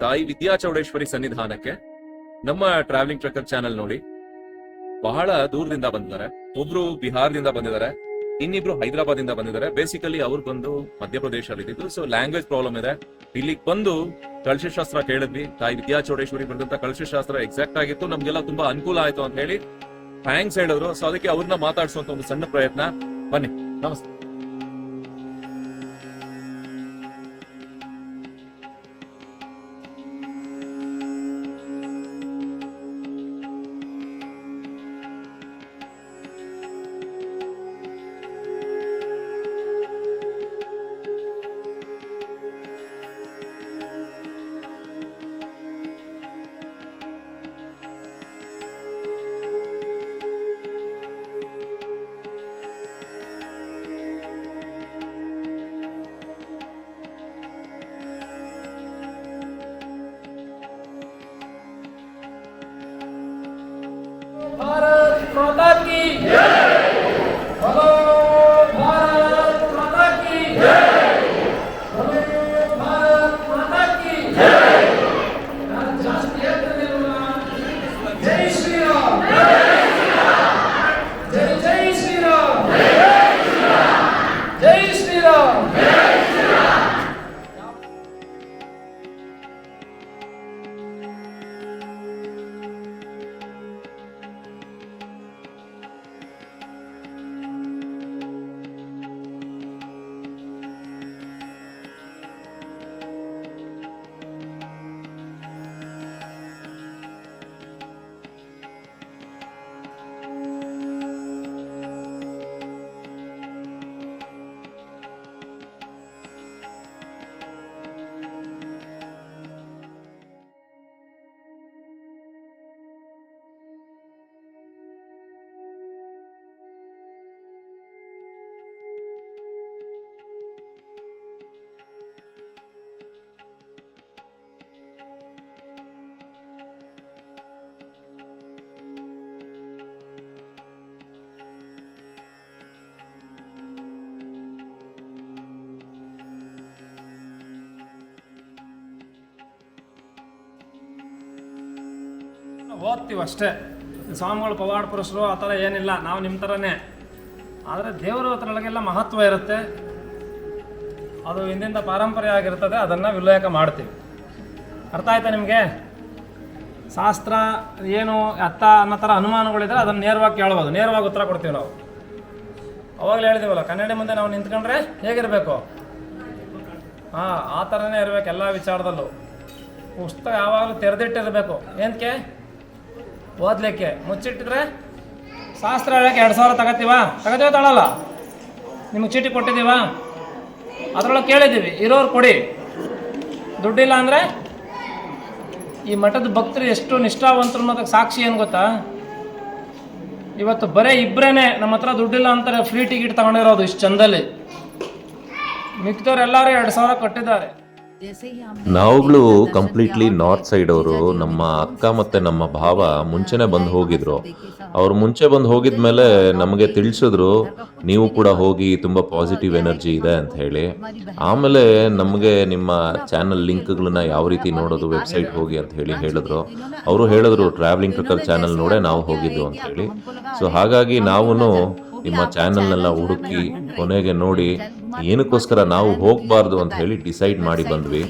ತಾಯಿ ವಿದ್ಯಾ ಚೌಡೇಶ್ವರಿ ಸನ್ನಿಧಾನಕ್ಕೆ ನಮ್ಮ travelling trucker channel ನೋಡಿ. ಬಹಳ ದೂರದಿಂದ ಬಂದಿದ್ದಾರೆ. ಒಬ್ರು ಬಿಹಾರದಿಂದ ಬಂದಿದ್ದಾರೆ, ಇನ್ನಿಬ್ರು ಹೈದರಾಬಾದ್ ಇಂದ ಬಂದಿದ್ದಾರೆ. ಬೇಸಿಕಲಿ ಅವ್ರು ಬಂದು ಮಧ್ಯಪ್ರದೇಶಲ್ಲಿ ಇದ್ದಿದ್ದು ಸೊ ಲ್ಯಾಂಗ್ವೇಜ್ ಪ್ರಾಬ್ಲಮ್ ಇದೆ. ಇಲ್ಲಿಗೆ ಬಂದು ಕಳಶಾಸ್ತ್ರ ಕೇಳಿದ್ವಿ. ತಾಯಿ ವಿದ್ಯಾ ಚೌಡೇಶ್ವರಿ ಬರೆದಂತ ಕಳಶಾಸ್ತ್ರ ಎಕ್ಸಾಕ್ಟ್ ಆಗಿತ್ತು. ನಮ್ಗೆಲ್ಲ ತುಂಬಾ ಅನುಕೂಲ ಆಯ್ತು ಅಂತ ಹೇಳಿ ಥ್ಯಾಂಕ್ಸ್ ಹೇಳಿದ್ರು ಸೊ ಅದಕ್ಕೆ ಅವ್ರನ್ನ ಮಾತಾಡಿಸುವಂತ ಒಂದು ಸಣ್ಣ ಪ್ರಯತ್ನ. ಬನ್ನಿ, ನಮಸ್ತೆ. ಓದ್ತೀವಿ ಅಷ್ಟೇ. ಸ್ವಾಮಿಗಳು ಪವಾಡ ಪುರುಷರು ಆ ಥರ ಏನಿಲ್ಲ, ನಾವು ನಿಮ್ಮ ಥರನೇ. ಆದರೆ ದೇವರು ಅದರೊಳಗೆಲ್ಲ ಮಹತ್ವ ಇರುತ್ತೆ. ಅದು ಹಿಂದಿಂದ ಪಾರಂಪರ್ಯ ಆಗಿರ್ತದೆ, ಅದನ್ನು ವಿಲೇಖ ಮಾಡ್ತೀವಿ. ಅರ್ಥ ಆಯ್ತಾ ನಿಮಗೆ? ಶಾಸ್ತ್ರ, ಏನು ಅತ್ತ ಅನ್ನೋ ಥರ ಅನುಮಾನಗಳಿದ್ರೆ ಅದನ್ನು ನೇರವಾಗಿ ಕೇಳ್ಬೋದು. ನೇರವಾಗಿ ಉತ್ತರ ಕೊಡ್ತೀವಿ ನಾವು. ಅವಾಗಲೇ ಹೇಳಿದೀವಲ್ಲ, ಕನ್ನಡಿ ಮುಂದೆ ನಾವು ನಿಂತ್ಕೊಂಡ್ರೆ ಹೇಗಿರಬೇಕು? ಹಾಂ, ಆ ಥರನೇ ಇರಬೇಕು ಎಲ್ಲ ವಿಚಾರದಲ್ಲೂ. ಪುಸ್ತಕ ಯಾವಾಗಲೂ ತೆರೆದಿಟ್ಟಿರಬೇಕು. ಏನಕ್ಕೆ ಓದ್ಲಿಕ್ಕೆ. ಮುಚ್ಚಿಟ್ಟಿದ್ರೆ ಶಾಸ್ತ್ರ ಹೇಳಕ್ಕೆ ಎರಡು ಸಾವಿರ ತಗೋತೀವ? ತಗೋತೀವ ತಗೊಳ್ಳಲ್ಲ ನಿಮಗೆ ಚೀಟಿ ಕೊಟ್ಟಿದ್ದೀವ? ಅದರೊಳಗೆ ಕೇಳಿದ್ದೀವಿ, ಇರೋರು ಕೊಡಿ. ದುಡ್ಡಿಲ್ಲ ಅಂದರೆ ಈ ಮಠದ ಭಕ್ತರು ಎಷ್ಟು ನಿಷ್ಠಾವಂತರು ಅನ್ನೋದಕ್ಕೆ ಸಾಕ್ಷಿ ಏನು ಗೊತ್ತಾ? ಇವತ್ತು ಬರೀ ಇಬ್ಬರೇನೆ ನಮ್ಮ ಹತ್ರ ದುಡ್ಡಿಲ್ಲ ಅಂತಾರೆ, ಫ್ರೀ ಟಿಕೆಟ್ ತಗೊಂಡಿರೋದು ಇಷ್ಟು ಚಂದಲ್ಲಿ. ಎಲ್ಲರೂ ಎರಡು ಸಾವಿರ ಕೊಟ್ಟಿದ್ದಾರೆ. ನಾವುಗಳು ಕಂಪ್ಲೀಟ್ಲಿ ನಾರ್ತ್ ಸೈಡ್ ಅವರು, ನಮ್ಮ ಅಕ್ಕ ಮತ್ತೆ ನಮ್ಮ ಭಾವ ಮುಂಚೆನೆ ಬಂದು ಹೋಗಿದ್ರು. ಅವ್ರು ಮುಂಚೆ ಬಂದು ಹೋಗಿದ್ಮೇಲೆ ನಮಗೆ ತಿಳಿಸಿದ್ರು, ನೀವು ಕೂಡ ಹೋಗಿ ತುಂಬ ಪಾಸಿಟಿವ್ ಎನರ್ಜಿ ಇದೆ ಅಂತ ಹೇಳಿ. ಆಮೇಲೆ ನಮಗೆ ನಿಮ್ಮ ಚಾನಲ್ ಲಿಂಕ್ಗಳನ್ನ ಯಾವ ರೀತಿ ನೋಡೋದು ವೆಬ್ಸೈಟ್ ಹೋಗಿ ಅಂತ ಹೇಳಿ ಹೇಳಿದ್ರು. ಅವರು ಹೇಳಿದ್ರು ಟ್ರಾವೆಲಿಂಗ್ ಟ್ರಿಕಲ್ ಚಾನಲ್ ನೋಡೇ ನಾವು ಹೋಗಿದ್ದು ಅಂತ ಹೇಳಿ. ಸೊ ಹಾಗಾಗಿ ನಾವು ನಿಮ್ಮ ಚಾನಲ್ನೆಲ್ಲ ಹುಡುಕಿ ಕೊನೆಗೆ ನೋಡಿ ಏನಕ್ಕೋಸ್ಕರ ನಾವು ಹೋಗಬಾರ್ದು ಅಂತ ಹೇಳಿ ಡಿಸೈಡ್ ಮಾಡಿ ಬಂದ್ವಿ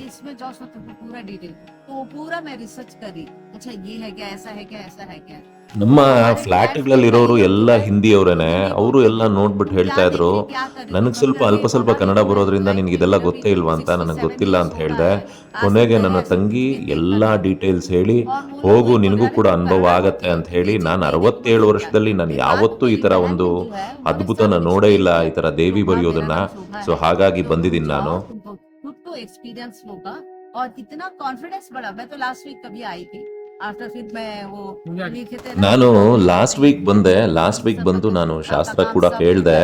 इसमें जाओ तो तुमको पूरा डिटेल तो पूरा मैं रिसर्च करी अच्छा ये है क्या ऐसा है क्या ऐसा है क्या ನಮ್ಮ ಫ್ಲ್ಯಾಟ್ಗಳಲ್ಲಿರೋರು ಎಲ್ಲ ಹಿಂದಿಯವರೇನೆ ಅವರು ಎಲ್ಲ ನೋಡ್ಬಿಟ್ಟು ಹೇಳ್ತಾ ಇದ್ರು ನನಗೆ ಸ್ವಲ್ಪ ಅಲ್ಪ ಸ್ವಲ್ಪ ಕನ್ನಡ ಬರೋದ್ರಿಂದ ನಿನಗೆ ಇದೆಲ್ಲ ಗೊತ್ತೇ ಇಲ್ವಾ ಅಂತ ನನಗೆ ಗೊತ್ತಿಲ್ಲ ಅಂತ ಹೇಳಿದೆ ಕೊನೆಗೆ ನನ್ನ ತಂಗಿ ಎಲ್ಲ ಡೀಟೇಲ್ಸ್ ಹೇಳಿ ಹೋಗು ನಿನಗೂ ಕೂಡ ಅನುಭವ ಆಗತ್ತೆ ಅಂತ ಹೇಳಿ ನಾನು ಅರವತ್ತೇಳು ವರ್ಷದಲ್ಲಿ ನಾನು ಯಾವತ್ತೂ ಈ ಥರ ಒಂದು ಅದ್ಭುತನ ನೋಡೇ ಇಲ್ಲ ಈ ಥರ ದೇವಿ ಬರೆಯೋದನ್ನ ಸೊ ಹಾಗಾಗಿ ಬಂದಿದ್ದೀನಿ ನಾನು और तुमको खुद को एक्सपीरियंस होगा और कितना कॉन्फिडेंस बढ़ा मैं तो लास्ट वीक कभी आई थी आफ्टर फिर मैं वो लिखे थे ನಾನು ಲಾಸ್ಟ್ ವೀಕ್ ಬಂದೆ ಲಾಸ್ಟ್ ವೀಕ್ ಬಂದು ನಾನು ಶಾಸ್ತ್ರ ಕೂಡ ಕೇಳಿದೆ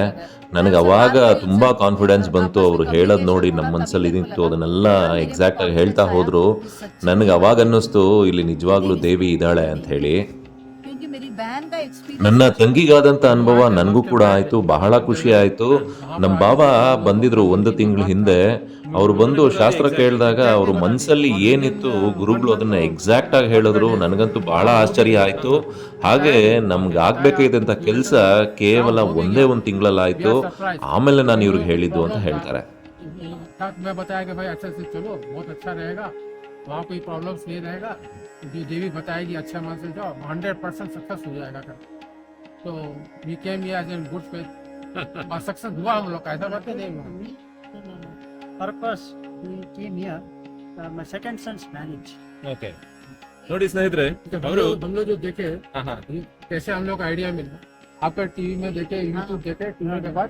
ನನಗೆ ಅವಾಗ ತುಂಬಾ ಕಾನ್ಫಿಡೆನ್ಸ್ ಬಂತು ಅವ್ರು ಹೇಳೋದ್ ನೋಡಿ ನಮ್ಮ ಮನ್ಸಲ್ಲಿ ಇದಿತ್ತು ಅದನ್ನೆಲ್ಲ ಎಕ್ಸಾಕ್ಟ್ ಆಗಿ ಹೇಳ್ತಾ ಹೋದ್ರು ನನಗೆ ಅವಾಗ ಅನ್ನಿಸ್ತು ಇಲ್ಲಿ ನಿಜವಾಗ್ಲೂ ದೇವಿ ಇದ್ದಾಳೆ ಅಂತ ಹೇಳಿ क्योंकि मेरी बहन का एक्सपीरियंस ನನ್ನ ತಂಗಿಗಾದಂತ ಅನುಭವ ನನಗೂ ಕೂಡ ಆಯ್ತು ಬಹಳ ಖುಷಿ ಆಯ್ತು ನಮ್ಮ ಬಾವ ಬಂದಿದ್ರು ಒಂದು ತಿಂಗಳ ಹಿಂದೆ ಅವ್ರು ಬಂದು ಶಾಸ್ತ್ರ ಕೇಳಿದಾಗ ಅವ್ರ ಮನ್ಸಲ್ಲಿ ಏನಿತ್ತು ಗುರುಗಳು ಅದನ್ನ ಎಕ್ಸಾಕ್ಟ್ ಆಗಿ ಹೇಳಿದ್ರು ನನಗಂತೂ ಬಹಳ ಆಶ್ಚರ್ಯ ಆಯ್ತು ಹಾಗೆ ನಮ್ಗೆ ಆಗ್ಬೇಕಾಗಿದ್ದಂತ ಕೆಲಸ ಕೇವಲ ಒಂದೇ ಒಂದು ತಿಂಗಳಲ್ಲಾಯ್ತು ಆಮೇಲೆ ನಾನು ಇವ್ರಿಗೆ ಹೇಳಿದ್ದು ಅಂತ ಹೇಳ್ತಾರೆ साथ में बताया कि भाई अच्छे से चलो बहुत अच्छा रहेगा वहाँ कोई प्रॉब्लम्स नहीं रहेगा जो देवी बताएगी अच्छा मन से जाओ हंड्रेड परसेंट सक्सेस हो जाएगा कर तो we came as in good faith और सक्सेस हुआ हम लोग का ऐसा बात नहीं हुआ purpose we came here. Uh, my second son's marriage. Okay ನೋಡಿ ಸ್ನೇಹಿತರೆ तो हम ಅವರು लोग हम लोग जो देखे ಹಾ ಹಾ कैसे हम लोग आइडिया मिला आपका टीवी में देखे यूट्यूब देखे टीवी के बाद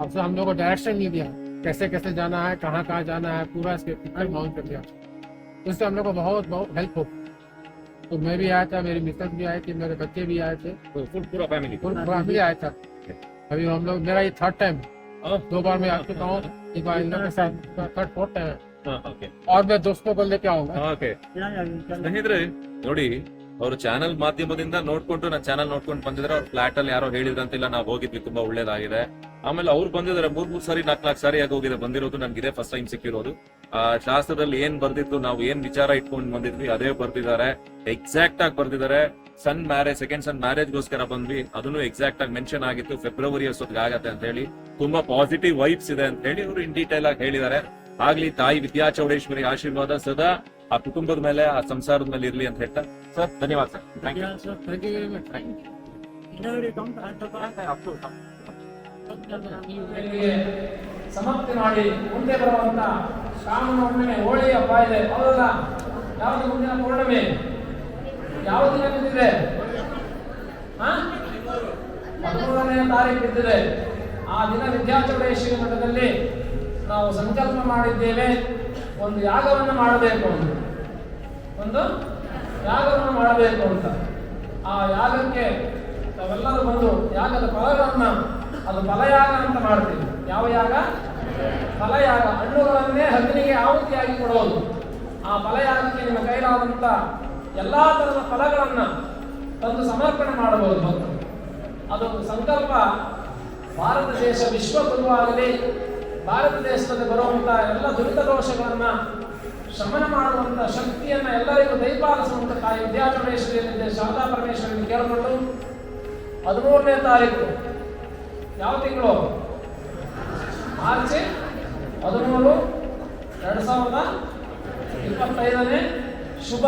अब से हम लोग को डायरेक्शन नहीं दिया कैसे कैसे जाना है कहाँ कहाँ जाना है पूरा इसके माउंट कर दिया उससे हम लोग को बहुत बहुत हेल्प हो तो मैं भी आया था मेरी मिसेस भी आए थे मेरे बच्चे भी आए थे ಫುಲ್ ಪೂರಾ ಫ್ಯಾಮಿಲಿ और मैं भी आया था अभी हम लोग मेरा ये थर्ड टाइम दो बार मैं आ चुका हूँ एक बार इन लोगों के साथ थर्ड फोर्थ टाइम ಓಕೆ और मैं दोस्तों को लेके आऊंगा okay Yeah, yeah, you can- ಸ್ನೇಹಿತರೆ ನೋಡಿ ಅವರು ಚಾನಲ್ ಮಾಧ್ಯಮದಿಂದ ನೋಡ್ಕೊಂಡು ನನ್ನ ಚಾನಲ್ ನೋಡ್ಕೊಂಡು ಬಂದಿದ್ರೆ ಅವ್ರ ಫ್ಲಾಟ್ ಅಲ್ಲಿ ಯಾರೋ ಹೇಳಿದ್ರಂತಿಲ್ಲ ನಾವು ಹೋಗಿದ್ವಿ ತುಂಬಾ ಒಳ್ಳೇದಾಗಿದೆ ಆಮೇಲೆ ಅವ್ರು ಬಂದಿದ್ದಾರೆ ಮೂರ್ ಮೂರ್ ಸಾರಿ ನಾಲ್ಕು ನಾಲ್ಕು ಸಾರಿ ಆಗಿ ಹೋಗಿದೆ ಬಂದಿರೋದು ನನ್ಗೆ ಇದೇ ಫಸ್ಟ್ ಟೈಮ್ ಸಿಕ್ಕಿರೋದು ಆ ಶಾಸ್ತ್ರದಲ್ಲಿ ಏನ್ ಬರ್ದಿತ್ತು ನಾವು ಏನ್ ವಿಚಾರ ಇಟ್ಕೊಂಡು ಬಂದಿದ್ವಿ ಅದೇ ಬರ್ದಿದ್ದಾರೆ ಎಕ್ಸಾಕ್ಟ್ ಆಗಿ ಬರ್ದಿದ್ದಾರೆ ಸನ್ ಮ್ಯಾರೇಜ್ ಸೆಕೆಂಡ್ ಸನ್ ಮ್ಯಾರೇಜ್ಗೋಸ್ಕರ ಬಂದ್ವಿ. ಅದನ್ನು ಎಕ್ಸಾಕ್ಟ್ ಆಗಿ ಮೆನ್ಷನ್ ಆಗಿತ್ತು. ಫೆಬ್ರವರಿ ಅಷ್ಟೊತ್ತಿಗೆ ಆಗತ್ತೆ ಅಂತ ಹೇಳಿ. ತುಂಬಾ ಪಾಸಿಟಿವ್ ವೈಬ್ಸ್ ಇದೆ ಅಂತ ಹೇಳಿ ಇವರು ಇನ್ ಡೀಟೇಲ್ ಆಗಿ ಹೇಳಿದ್ದಾರೆ. ಆಗ್ಲಿ ತಾಯಿ ವಿದ್ಯಾ ಚೌಡೇಶ್ವರಿ ಆಶೀರ್ವಾದ ಸದಾ ಆ ಕುಟುಂಬದ ಮೇಲೆ, ಆ ಸಂಸಾರದ ಮೇಲೆ ಇರ್ಲಿ ಅಂತ ಹೇಳ್ತಾ. ಸರ್ ಧನ್ಯವಾದ ಸರ್ ಸಮಾಪ್ತಿ ಮಾಡಿ ಮುಂದೆ ಬರುವಂತ ಶ್ರಾವಣ ಹುಣ್ಣಿಮೆ ಹೋಳಿ ಹಬ್ಬ ಇದೆ ಮುಂದಿನ ಪೌರ್ಣಮಿ ಯಾವ ದಿನ ಬಿದ್ದಿದೆ? ಹದಿಮೂರನೇ ತಾರೀಕು ಬಿದ್ದಿದೆ. ಆ ದಿನ ವಿದ್ಯಾಚೌಡೇಶ್ವರಿ ಮಠದಲ್ಲಿ ನಾವು ಸಂಕಲ್ಪ ಮಾಡಿದ್ದೇವೆ. ಒಂದು ಯಾಗವನ್ನು ಮಾಡಬೇಕು ಅಂತ. ಒಂದು ಯಾಗವನ್ನು ಮಾಡಬೇಕು ಅಂತ. ಆ ಯಾಗಕ್ಕೆ ನಾವೆಲ್ಲರೂ ಬಂದು ಯಾಗದ ಫಲಗಳನ್ನ, ಅದು ಫಲಯಾಗ ಅಂತ ಮಾಡ್ತೀವಿ. ಯಾವ ಯಾಗ? ಫಲಯಾಗ. ಹಣ್ಣುಗಳನ್ನೇ ಅಗ್ನಿಗೆ ಆಹುತಿಯಾಗಿ ಕೊಡೋದು. ಆ ಫಲಯಾಗಕ್ಕೆ ನಿಮ್ಮ ಕೈಲಾದಂಥ ಎಲ್ಲಾ ತರದ ಫಲಗಳನ್ನ ತಂದು ಸಮರ್ಪಣೆ ಮಾಡಬಹುದು ಭಕ್ತರು. ಅದೊಂದು ಸಂಕಲ್ಪ. ಭಾರತ ದೇಶ ವಿಶ್ವ ವಿಶ್ವಗುರುವಾಗಲಿ ಭಾರತ ದೇಶದಲ್ಲಿ ಬರುವಂಥ ಎಲ್ಲ ದುರಿತ ದೋಷಗಳನ್ನ ಶಮನ ಮಾಡುವಂತ ಶಕ್ತಿಯನ್ನ ಎಲ್ಲರಿಗೂ ದಯಪಾಲಿಸುವಂತ ತಾಯಿ ವಿದ್ಯಾಪರಮೇಶ್ವರಿಯಲ್ಲಿದ್ದ ಶಾರದಾ ಪರಮೇಶ್ವರಿಯನ್ನು ಕೇಳಿಕೊಂಡು, ಹದಿಮೂರನೇ ತಾರೀಕು, ಯಾವ ತಿಂಗಳು? ಮಾರ್ಚ್ ಹದಿಮೂರು, ಎರಡು ಸಾವಿರದ ಇಪ್ಪತ್ತೈದನೇ ಶುಭ.